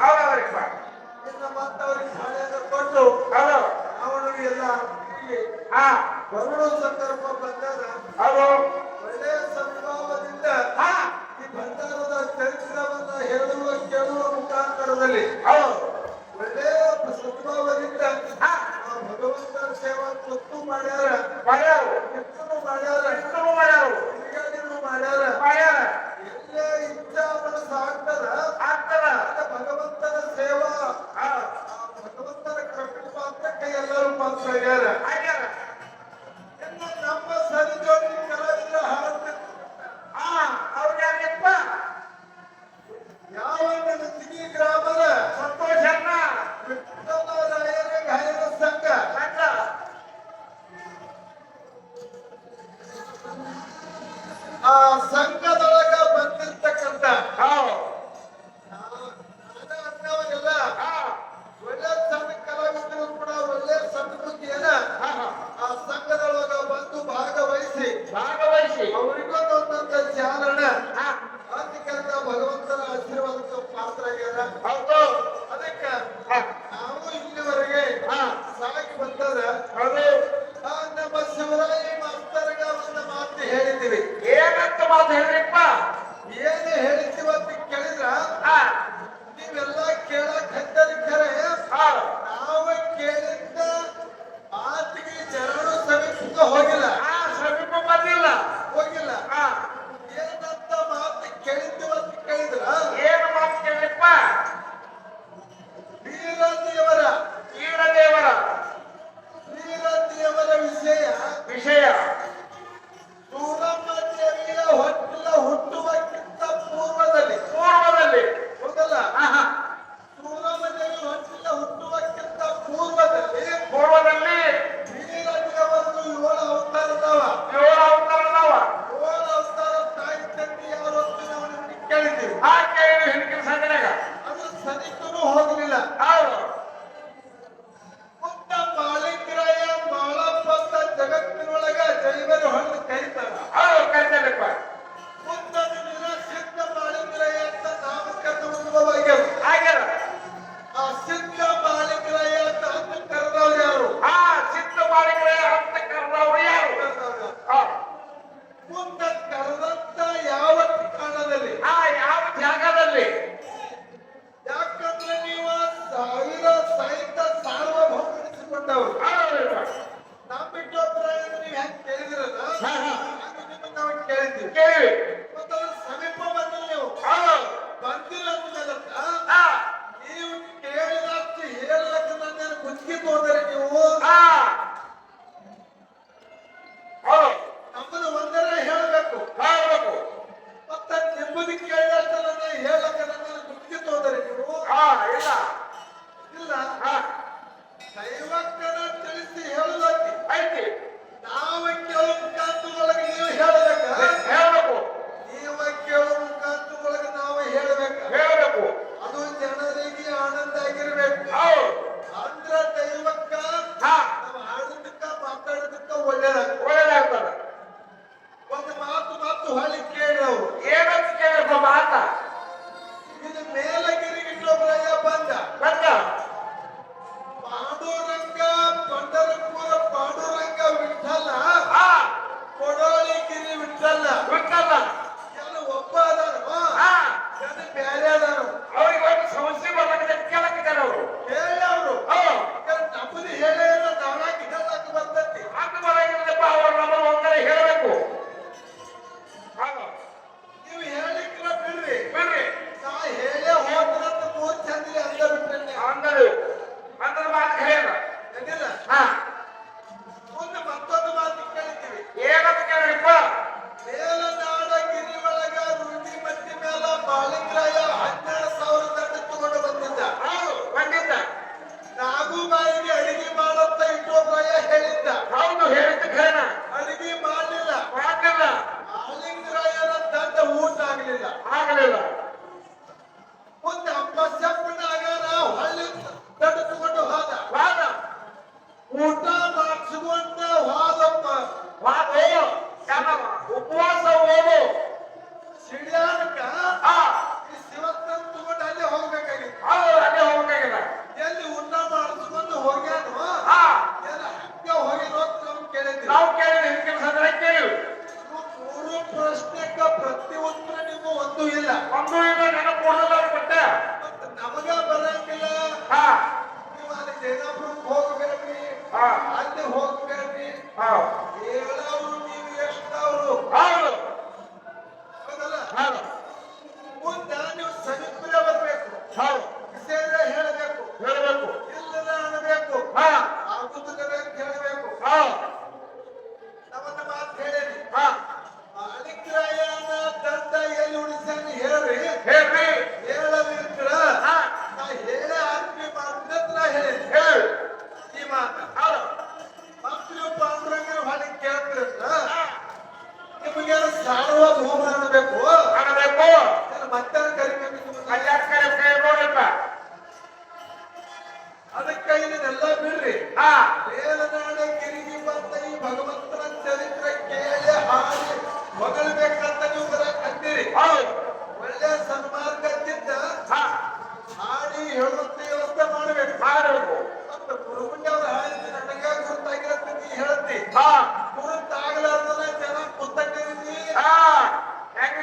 ಹೌದವ್ರಿಪ್ಪ ಇನ್ನ ಮತ್ತವ್ರಿಗೆ ಹಳೆಯ ಕೊಟ್ಟು ಹೌದು. ಅವನು ಎಲ್ಲ ಇಲ್ಲಿ ಹಾ. ಬರುಳು ಸಂದರ್ಭ ಬಂದಾಗ ಹೌದು. ಒಳ್ಳೆಯ ಸಂಭಾವದಿಂದ ಹಾ. ಈ ಭಂಡಾರದ ಚರಿತ್ರವನ್ನ ಹೇಳುವ ಕೇಳುವ ಮುಖಾಂತರದಲ್ಲಿ ಒಳ್ಳೆಯ ಸದ್ಭಾವದಿಂದ ಆ ಭಗವಂತನ ಸೇವಾ ತೊತ್ತು ಮಾಡ್ಯಾರ. ಮಾಡ್ಯಾರು. ಮಾಡ್ಯಾರ. ತಿರುಗಾಡಿನೂ ಮಾಡ್ಯಾರ. ಮಾಡ್ಯಾರ. ಭಗವಂತನ ಸೇವಾ. ಭಗವಂತನ ಕೃಪಾ ಕೈ ಎಲ್ಲರೂ ಪಾತ್ರರಾಗ್ಯಾರ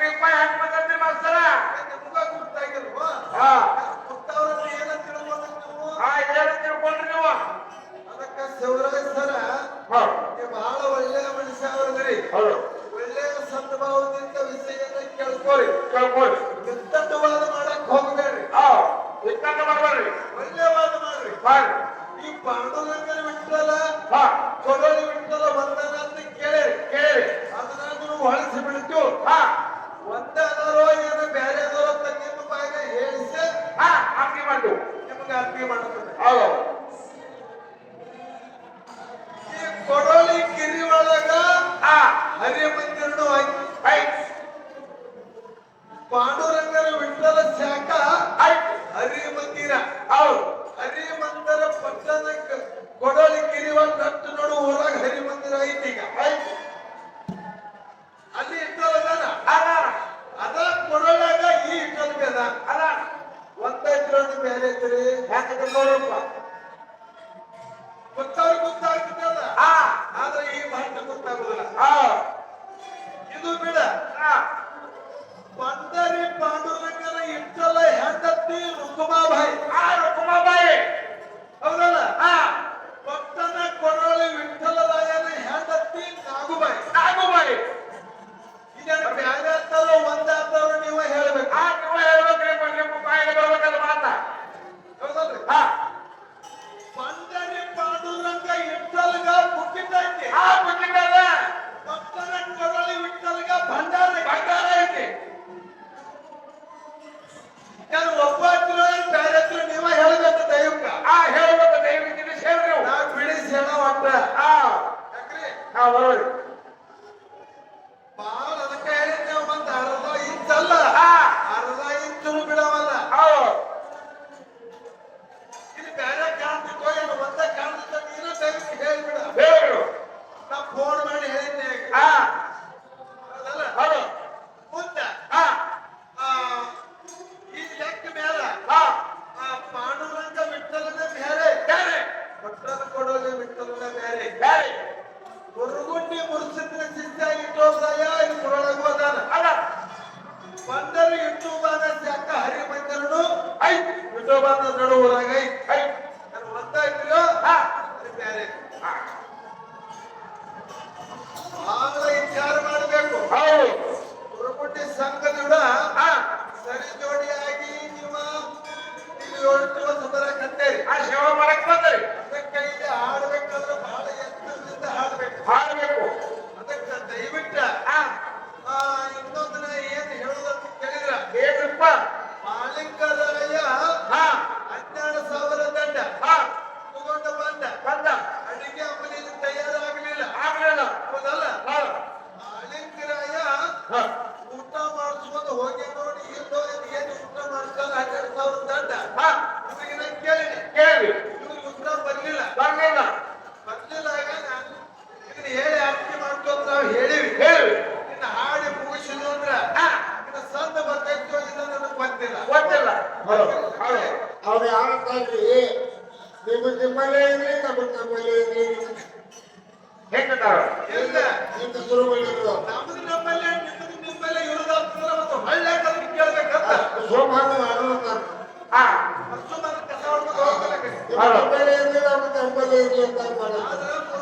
ರೂಪಾಯಿ ಹಾಕಿ ಬಂದ್ರಿ ಮಾಸ್ತರ ತಿಳ್ಕೊಂಡ್ರಿ ನೀವು ಅದಕ್ಕ ಶಿವರಾಜ್ ಸರ ಬಹಳ ಒಳ್ಳೆ ಮನುಷ್ಯ ಅವ್ರದ್ರಿ ಒಳ್ಳೆಯ ಸದ್ಭಾವದಿಂದ ವಿಷಯನ ಕೇಳ್ಕೊರಿ ಕೇಳ್ಕೊರಿ ಯುದ್ಧವಾದ ಮಾಡಕ್ ಹೋಗ್ಬೇಡ್ರಿ ಯುದ್ಧ ಮಾಡ್ಬೇಡ್ರಿ ಒಳ್ಳೆಯವಾದ ಮಾಡ್ರಿ ಬಾ ಈ ಪಾಂಡುರಂಗ हरे আবার பிரபாந்த நடுவுலகை చంపలేదు చంపలేదు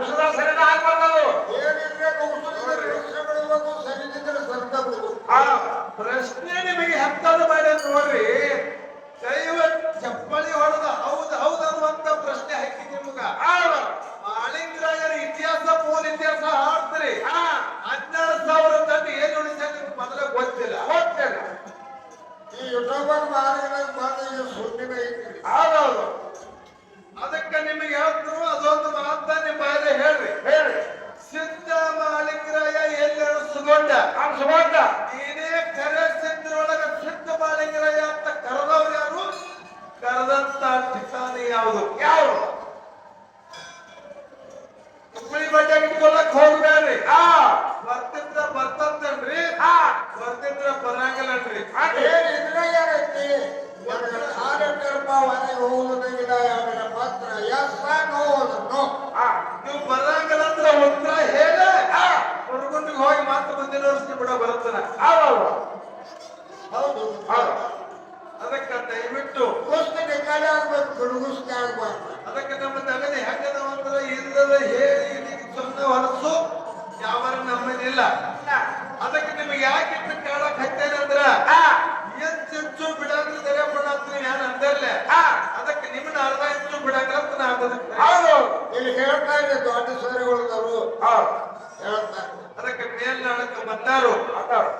রসুল ಇಲ್ಲ. ಅದಕ್ಕೆ ನಿಮಗೆ ಯಾಕೆ ಕೇಳಕ್ ಹತ್ತೇನೆ ಅಂದ್ರ ಹೆಚ್ಚು ಬಿಡಂದ್ರೆ ತೆರೆ ಬಿಡತ್ರಿ ನಾನು ಅಂದರ್ಲೆ ಅದಕ್ಕೆ ನಿಮ್ಮ ಅರ್ಧ ಹೆಚ್ಚು ಬಿಡಂಗಿಲ್ಲ ಅಂತ ಹೌದು. ಇಲ್ಲಿ ಹೇಳ್ತಾ ಇದೆ ದೊಡ್ಡ ಸರಿಗಳು ಹೇಳ್ತಾರೆ ಅದಕ್ಕೆ ಮೇಲ್ನಾಳಕ್ಕೆ ಬಂದಾರು.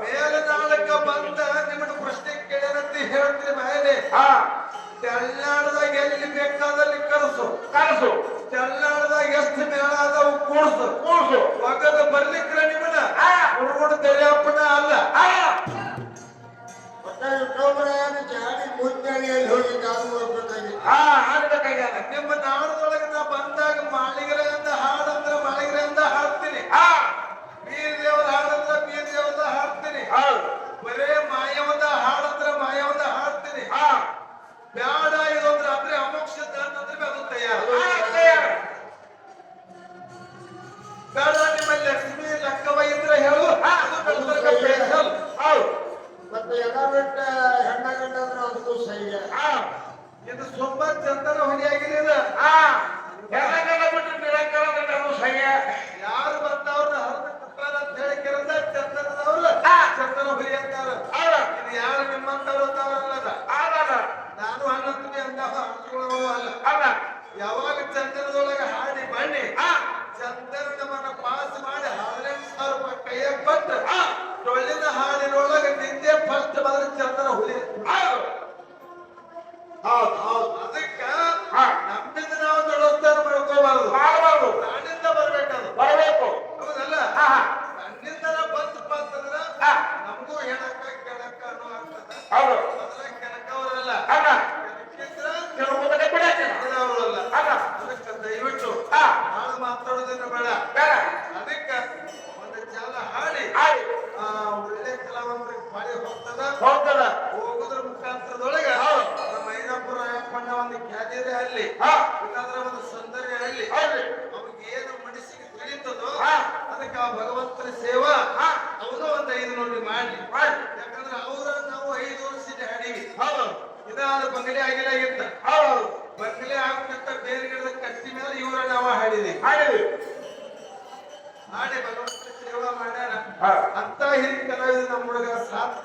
ಮೇಲ್ನಾಳಕ್ಕೆ ಬಂದ ನಿಮ್ಮ ಪ್ರಶ್ನೆ ಕೇಳಿರಂತ ಹೇಳ್ತೀನಿ ಹಾ. ತೆಳ್ಳಾಳ ದೊರೆಯಪ್ಪನ ಅಲ್ಲ. ಜಾಡಿ ಮುಂದೆ ಹೋಗಿ ಕಾಲು ಹೋಗ್ಬೇಕಾಗಿ ಹಾ ಆಗ್ಬೇಕಾಗ್ಯದ ನಿಮ್ಮ ನಾಡ್ದು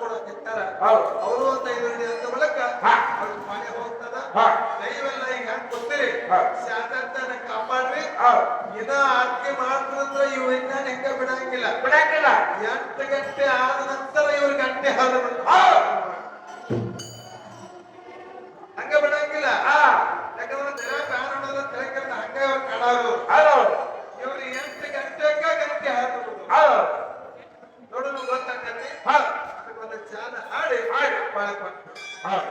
ಕೊಡೋಕೆ ಅವರು ಅಂತ ಅಂತ ಹೋಗ್ತದ. ಈಗ ಕಾಪಾಡ್ರಿ. ಇದ ಆರ್ಕೆ ಮಾಡಿದ್ರ ಇವ್ ವಿಜ್ಞಾನ ಬಿಡಂಗಿಲ್ಲ. ಬಿಡಂಗಿಲ್ಲ. ಗಂಟೆ ಆದ ಇವ್ರ ಗಂಟೆ ಹಾಲು ಹಂಗ ಬಿಡಂಗಿಲ್ಲ. ಯಾಕಂದ್ರೆ ತಲೆ ಫ್ಯಾನ್ ಹೊಡೆದ್ರ ತಲೆ ಕೆಲ್ಸ ಹಂಗ ಇವ್ರ ಕಾಣಾರು. ಗಂಟೆ ಎಂಟು ಗಂಟೆಗ ಗಂಟೆ ನೋಡೋಣ ಚಾಲ ಆಡಿ ಆಡಿ ಬಾಳಪ್ಪ ಆಡಿ